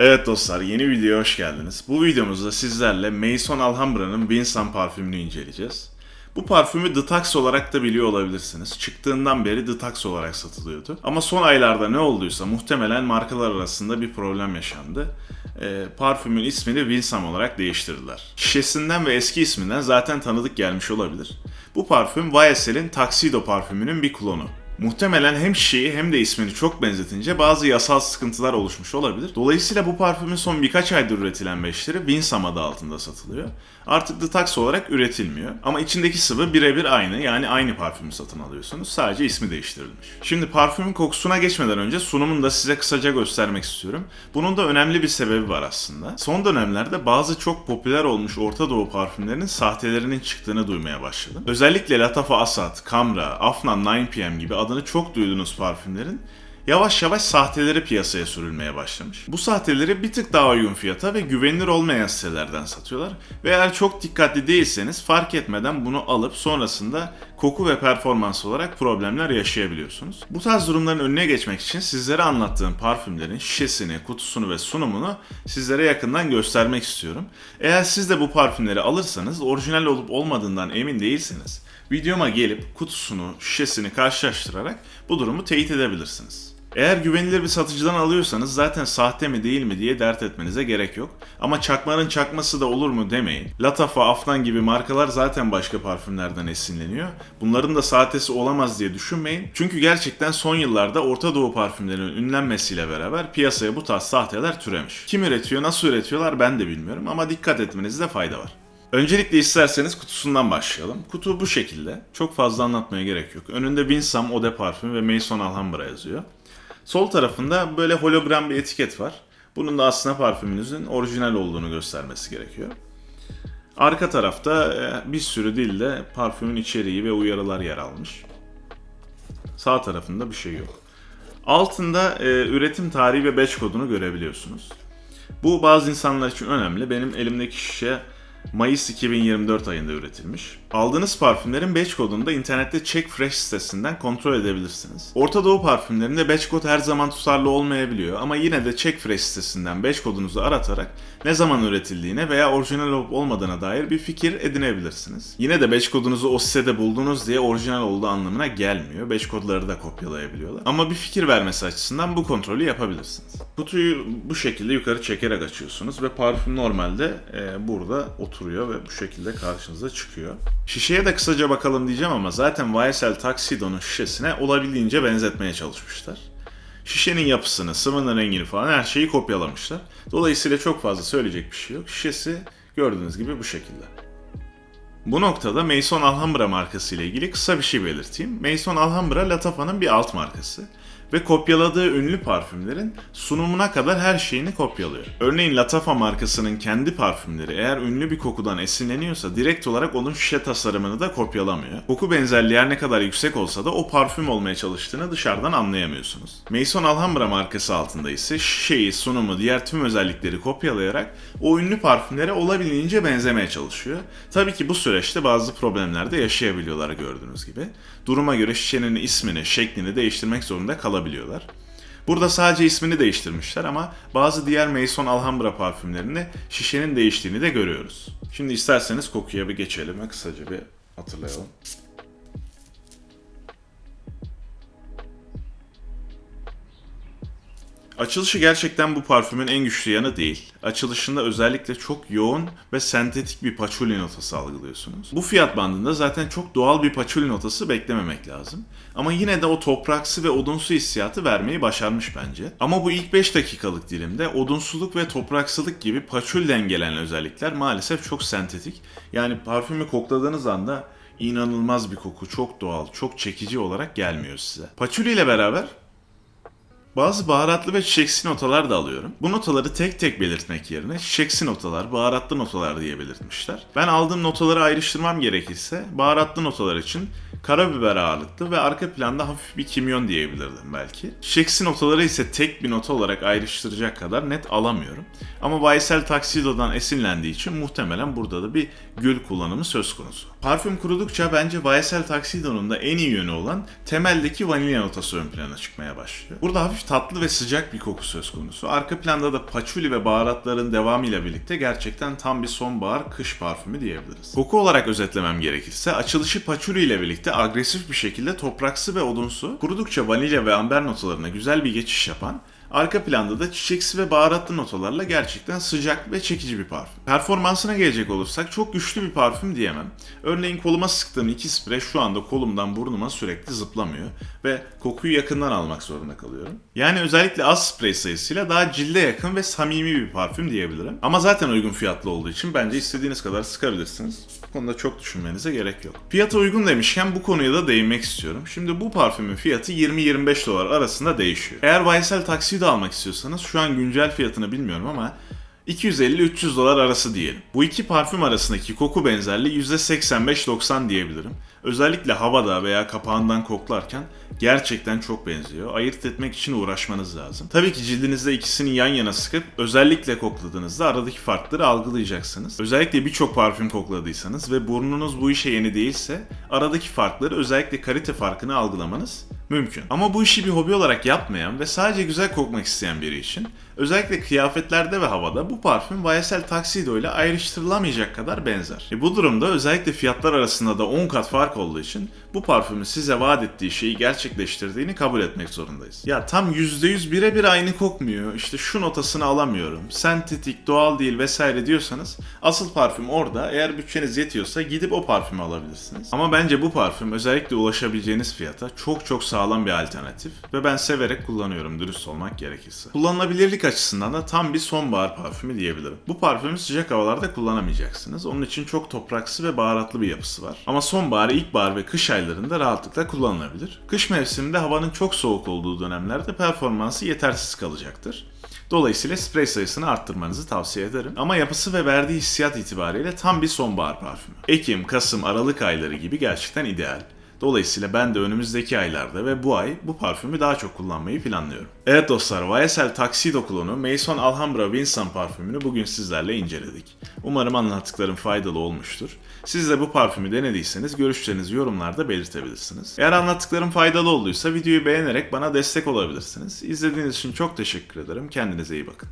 Evet dostlar yeni videoya hoş geldiniz. Bu videomuzda sizlerle Maison Alhambra'nın Vincent parfümünü inceleyeceğiz. Bu parfümü Detox olarak da biliyor olabilirsiniz. Çıktığından beri Detox olarak satılıyordu. Ama son aylarda ne olduysa muhtemelen markalar arasında bir problem yaşandı. Ee, parfümün ismini Vincent olarak değiştirdiler. Şişesinden ve eski isminden zaten tanıdık gelmiş olabilir. Bu parfüm YSL'in Tuxedo parfümünün bir klonu. Muhtemelen hem şişeyi hem de ismini çok benzetince bazı yasal sıkıntılar oluşmuş olabilir. Dolayısıyla bu parfümün son birkaç aydır üretilen beşleri Winsam adı altında satılıyor. Artık Detox olarak üretilmiyor. Ama içindeki sıvı birebir aynı yani aynı parfümü satın alıyorsunuz. Sadece ismi değiştirilmiş. Şimdi parfümün kokusuna geçmeden önce sunumunu da size kısaca göstermek istiyorum. Bunun da önemli bir sebebi var aslında. Son dönemlerde bazı çok popüler olmuş Orta Doğu parfümlerinin sahtelerinin çıktığını duymaya başladım. Özellikle Latafa Asad, Kamra, Afnan 9pm gibi adını çok duyduğunuz parfümlerin yavaş yavaş sahteleri piyasaya sürülmeye başlamış. Bu sahteleri bir tık daha uygun fiyata ve güvenilir olmayan sitelerden satıyorlar. Ve eğer çok dikkatli değilseniz fark etmeden bunu alıp sonrasında koku ve performans olarak problemler yaşayabiliyorsunuz. Bu tarz durumların önüne geçmek için sizlere anlattığım parfümlerin şişesini, kutusunu ve sunumunu sizlere yakından göstermek istiyorum. Eğer siz de bu parfümleri alırsanız orijinal olup olmadığından emin değilseniz videoma gelip kutusunu, şişesini karşılaştırarak bu durumu teyit edebilirsiniz. Eğer güvenilir bir satıcıdan alıyorsanız zaten sahte mi değil mi diye dert etmenize gerek yok. Ama çakmanın çakması da olur mu demeyin. Latafa, Afnan gibi markalar zaten başka parfümlerden esinleniyor. Bunların da sahtesi olamaz diye düşünmeyin. Çünkü gerçekten son yıllarda Orta Doğu parfümlerinin ünlenmesiyle beraber piyasaya bu tarz sahteler türemiş. Kim üretiyor, nasıl üretiyorlar ben de bilmiyorum ama dikkat etmenizde fayda var. Öncelikle isterseniz kutusundan başlayalım. Kutu bu şekilde. Çok fazla anlatmaya gerek yok. Önünde Winsam Eau de Parfüm ve Maison Alhambra yazıyor. Sol tarafında böyle hologram bir etiket var. Bunun da aslında parfümünüzün orijinal olduğunu göstermesi gerekiyor. Arka tarafta e, bir sürü dilde parfümün içeriği ve uyarılar yer almış. Sağ tarafında bir şey yok. Altında e, üretim tarihi ve batch kodunu görebiliyorsunuz. Bu bazı insanlar için önemli. Benim elimdeki şişe Mayıs 2024 ayında üretilmiş. Aldığınız parfümlerin batch kodunu da internette Check Fresh sitesinden kontrol edebilirsiniz. Orta Doğu parfümlerinde batch kod her zaman tutarlı olmayabiliyor ama yine de Check Fresh sitesinden batch kodunuzu aratarak ne zaman üretildiğine veya orijinal olup olmadığına dair bir fikir edinebilirsiniz. Yine de batch kodunuzu o sitede buldunuz diye orijinal olduğu anlamına gelmiyor. Batch kodları da kopyalayabiliyorlar. Ama bir fikir vermesi açısından bu kontrolü yapabilirsiniz. Kutuyu bu şekilde yukarı çekerek açıyorsunuz ve parfüm normalde e, burada oturuyor ve bu şekilde karşınıza çıkıyor. Şişeye de kısaca bakalım diyeceğim ama zaten YSL Tuxedo'nun şişesine olabildiğince benzetmeye çalışmışlar. Şişenin yapısını, sıvının rengini falan her şeyi kopyalamışlar. Dolayısıyla çok fazla söyleyecek bir şey yok. Şişesi gördüğünüz gibi bu şekilde. Bu noktada Maison Alhambra markası ile ilgili kısa bir şey belirteyim. Maison Alhambra Latafa'nın bir alt markası ve kopyaladığı ünlü parfümlerin sunumuna kadar her şeyini kopyalıyor. Örneğin Latafa markasının kendi parfümleri eğer ünlü bir kokudan esinleniyorsa direkt olarak onun şişe tasarımını da kopyalamıyor. Koku benzerliği her ne kadar yüksek olsa da o parfüm olmaya çalıştığını dışarıdan anlayamıyorsunuz. Maison Alhambra markası altında ise şişeyi, sunumu, diğer tüm özellikleri kopyalayarak o ünlü parfümlere olabildiğince benzemeye çalışıyor. Tabii ki bu süreçte bazı problemler de yaşayabiliyorlar gördüğünüz gibi. Duruma göre şişenin ismini, şeklini değiştirmek zorunda kalabiliyorlar. Burada sadece ismini değiştirmişler ama bazı diğer Maison Alhambra parfümlerinde şişenin değiştiğini de görüyoruz. Şimdi isterseniz kokuya bir geçelim ve kısaca bir hatırlayalım. Açılışı gerçekten bu parfümün en güçlü yanı değil. Açılışında özellikle çok yoğun ve sentetik bir patchouli notası algılıyorsunuz. Bu fiyat bandında zaten çok doğal bir patchouli notası beklememek lazım. Ama yine de o topraksı ve odunsu hissiyatı vermeyi başarmış bence. Ama bu ilk 5 dakikalık dilimde odunsuluk ve topraksılık gibi patchouliden gelen özellikler maalesef çok sentetik. Yani parfümü kokladığınız anda inanılmaz bir koku, çok doğal, çok çekici olarak gelmiyor size. Patchouli ile beraber bazı baharatlı ve çiçeksi notalar da alıyorum. Bu notaları tek tek belirtmek yerine çiçeksi notalar, baharatlı notalar diye belirtmişler. Ben aldığım notaları ayrıştırmam gerekirse baharatlı notalar için Karabiber ağırlıklı ve arka planda hafif bir kimyon diyebilirdim belki. Çiçeksi notaları ise tek bir nota olarak ayrıştıracak kadar net alamıyorum. Ama Baysel Tuxedo'dan esinlendiği için muhtemelen burada da bir gül kullanımı söz konusu. Parfüm kurudukça bence Baysel Tuxedo'nun da en iyi yönü olan temeldeki vanilya notası ön plana çıkmaya başlıyor. Burada hafif tatlı ve sıcak bir koku söz konusu. Arka planda da paçuli ve baharatların devamıyla birlikte gerçekten tam bir sonbahar kış parfümü diyebiliriz. Koku olarak özetlemem gerekirse açılışı paçuli ile birlikte agresif bir şekilde topraksı ve odunsu, kurudukça vanilya ve amber notalarına güzel bir geçiş yapan Arka planda da çiçeksi ve baharatlı notalarla gerçekten sıcak ve çekici bir parfüm. Performansına gelecek olursak çok güçlü bir parfüm diyemem. Örneğin koluma sıktığım iki sprey şu anda kolumdan burnuma sürekli zıplamıyor ve kokuyu yakından almak zorunda kalıyorum. Yani özellikle az sprey sayısıyla daha cilde yakın ve samimi bir parfüm diyebilirim. Ama zaten uygun fiyatlı olduğu için bence istediğiniz kadar sıkabilirsiniz. Bu konuda çok düşünmenize gerek yok. Fiyata uygun demişken bu konuya da değinmek istiyorum. Şimdi bu parfümün fiyatı 20-25 dolar arasında değişiyor. Eğer Baysel Tuxedo almak istiyorsanız şu an güncel fiyatını bilmiyorum ama 250-300 dolar arası diyelim. Bu iki parfüm arasındaki koku benzerliği %85-90 diyebilirim. Özellikle havada veya kapağından koklarken gerçekten çok benziyor. Ayırt etmek için uğraşmanız lazım. Tabii ki cildinizde ikisini yan yana sıkıp özellikle kokladığınızda aradaki farkları algılayacaksınız. Özellikle birçok parfüm kokladıysanız ve burnunuz bu işe yeni değilse aradaki farkları özellikle kalite farkını algılamanız mümkün. Ama bu işi bir hobi olarak yapmayan ve sadece güzel kokmak isteyen biri için özellikle kıyafetlerde ve havada bu parfüm YSL Tuxedo ile ayrıştırılamayacak kadar benzer. E bu durumda özellikle fiyatlar arasında da 10 kat fark olduğu için bu parfümün size vaat ettiği şeyi gerçekleştirdiğini kabul etmek zorundayız. Ya tam %100 birebir aynı kokmuyor, işte şu notasını alamıyorum, sentetik, doğal değil vesaire diyorsanız asıl parfüm orada. Eğer bütçeniz yetiyorsa gidip o parfümü alabilirsiniz. Ama bence bu parfüm özellikle ulaşabileceğiniz fiyata çok çok sağlam bir alternatif ve ben severek kullanıyorum dürüst olmak gerekirse. Kullanılabilirlik açısından da tam bir sonbahar parfümü diyebilirim. Bu parfümü sıcak havalarda kullanamayacaksınız. Onun için çok topraksı ve baharatlı bir yapısı var. Ama sonbahar, ilkbahar ve kış aylarında rahatlıkla kullanılabilir. Kış mevsiminde havanın çok soğuk olduğu dönemlerde performansı yetersiz kalacaktır. Dolayısıyla sprey sayısını arttırmanızı tavsiye ederim. Ama yapısı ve verdiği hissiyat itibariyle tam bir sonbahar parfümü. Ekim, Kasım, Aralık ayları gibi gerçekten ideal. Dolayısıyla ben de önümüzdeki aylarda ve bu ay bu parfümü daha çok kullanmayı planlıyorum. Evet dostlar, YSL Tuxedo klonu Maison Alhambra Vincent parfümünü bugün sizlerle inceledik. Umarım anlattıklarım faydalı olmuştur. Siz de bu parfümü denediyseniz görüşlerinizi yorumlarda belirtebilirsiniz. Eğer anlattıklarım faydalı olduysa videoyu beğenerek bana destek olabilirsiniz. İzlediğiniz için çok teşekkür ederim. Kendinize iyi bakın.